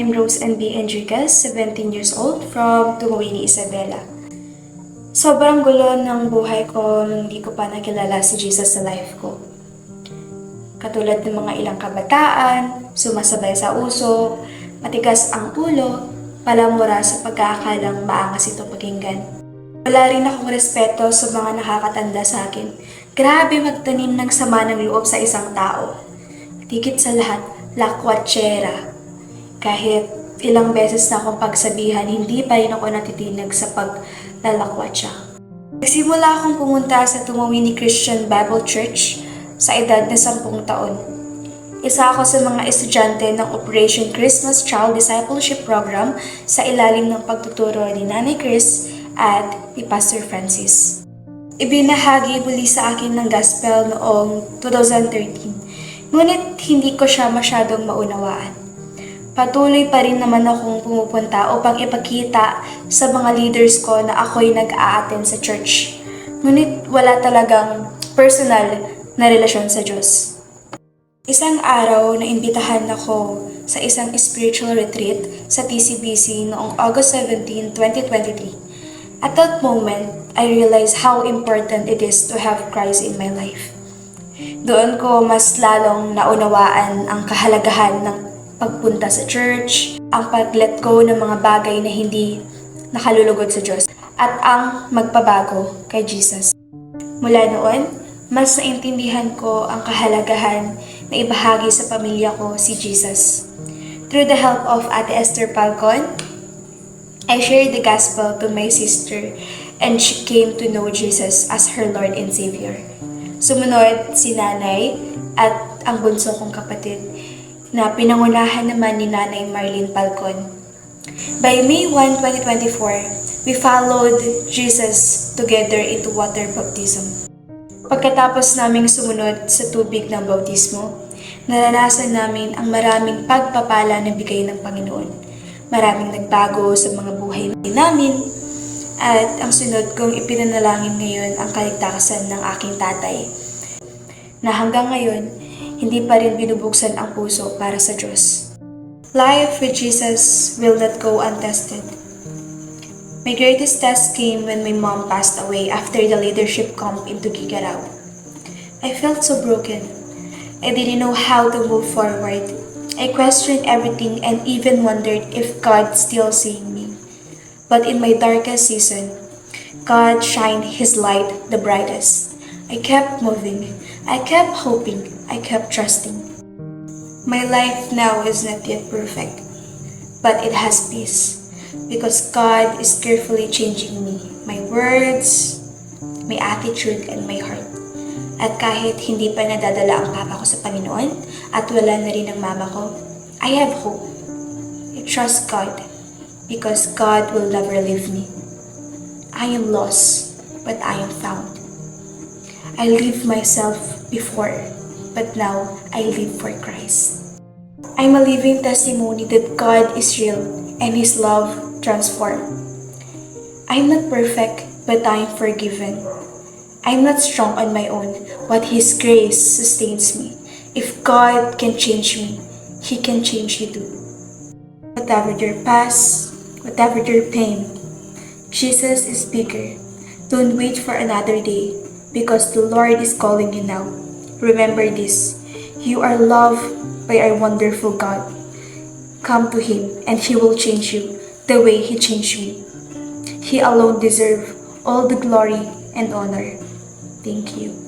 I'm Rose N.B. Enriquez, 17 years old, from Tumuwini, Isabela. Sobrang gulo ng buhay ko nung hindi ko pa nakilala si Jesus sa life ko. Katulad ng mga ilang kabataan, sumasabay sa uso, matigas ang ulo, palamura sa pagkakalang maangas ito pakinggan. Wala rin akong respeto sa mga nakakatanda sa akin. Grabe magtanim ng sama ng loob sa isang tao. At sa lahat, lakwatsera. Kahit ilang beses na akong pagsabihan, hindi pa rin ako natitinag sa paglalakwatsa. Nagsimula akong pumunta sa Tumawini Christian Bible Church sa edad na 10 taon. Isa ako sa mga estudyante ng Operation Christmas Child Discipleship Program sa ilalim ng pagtuturo ni Nanay Chris at ni Pastor Francis. Ibinahagi muli sa akin ng gospel noong 2013, ngunit hindi ko siya masyadong maunawaan. Patuloy pa rin naman akong pumupunta upang ipakita sa mga leaders ko na ako'y nag-a-attend sa church. Ngunit wala talagang personal na relasyon sa Diyos. Isang araw na imbitahan ako sa isang spiritual retreat sa TCBC noong August 17, 2023. At that moment, I realized how important it is to have Christ in my life. Doon ko mas lalong naunawaan ang kahalagahan ng pagpunta sa church, ang pag-let go ng mga bagay na hindi nakalulugod sa Diyos, at ang magpabago kay Jesus. Mula noon, mas naintindihan ko ang kahalagahan na ibahagi sa pamilya ko si Jesus. Through the help of Ate Esther Falcon, I shared the gospel to my sister and she came to know Jesus as her Lord and Savior. Sumunod si nanay at ang bunso kong kapatid na pinangunahan naman ni Nanay Marlene Falcon. By May 1, 2024, we followed Jesus together into water baptism. Pagkatapos naming sumunod sa tubig ng bautismo, naranasan namin ang maraming pagpapala na bigay ng Panginoon. Maraming nagbago sa mga buhay namin, at ang sunod kong ipinanalangin ngayon ang kaligtasan ng aking tatay, na hanggang ngayon, hindi pa rin binubuksan ang puso para sa Diyos. Life with Jesus will not go untested. My greatest test came when my mom passed away after the leadership camp in Tugigaraw. I felt so broken. I didn't know how to move forward. I questioned everything and even wondered if God still seeing me. But in my darkest season, God shined His light the brightest. I kept moving. I kept hoping. I kept trusting. My life now is not yet perfect, but it has peace because God is carefully changing me, my words, my attitude, and my heart. At kahit hindi pa nadadala ang papa ko sa Panginoon at wala na rin ang mama ko, I have hope. I trust God because God will never leave me. I am lost, but I am found. I leave myself before, but now I live for Christ. I'm a living testimony that God is real and His love transforms. I'm not perfect, but I'm forgiven. I'm not strong on my own, but His grace sustains me. If God can change me, He can change you too. Whatever your past, whatever your pain, Jesus is bigger. Don't wait for another day because the Lord is calling you now. Remember this you are loved by our wonderful God. Come to Him and He will change you the way He changed me. He alone deserves all the glory and honor. Thank you.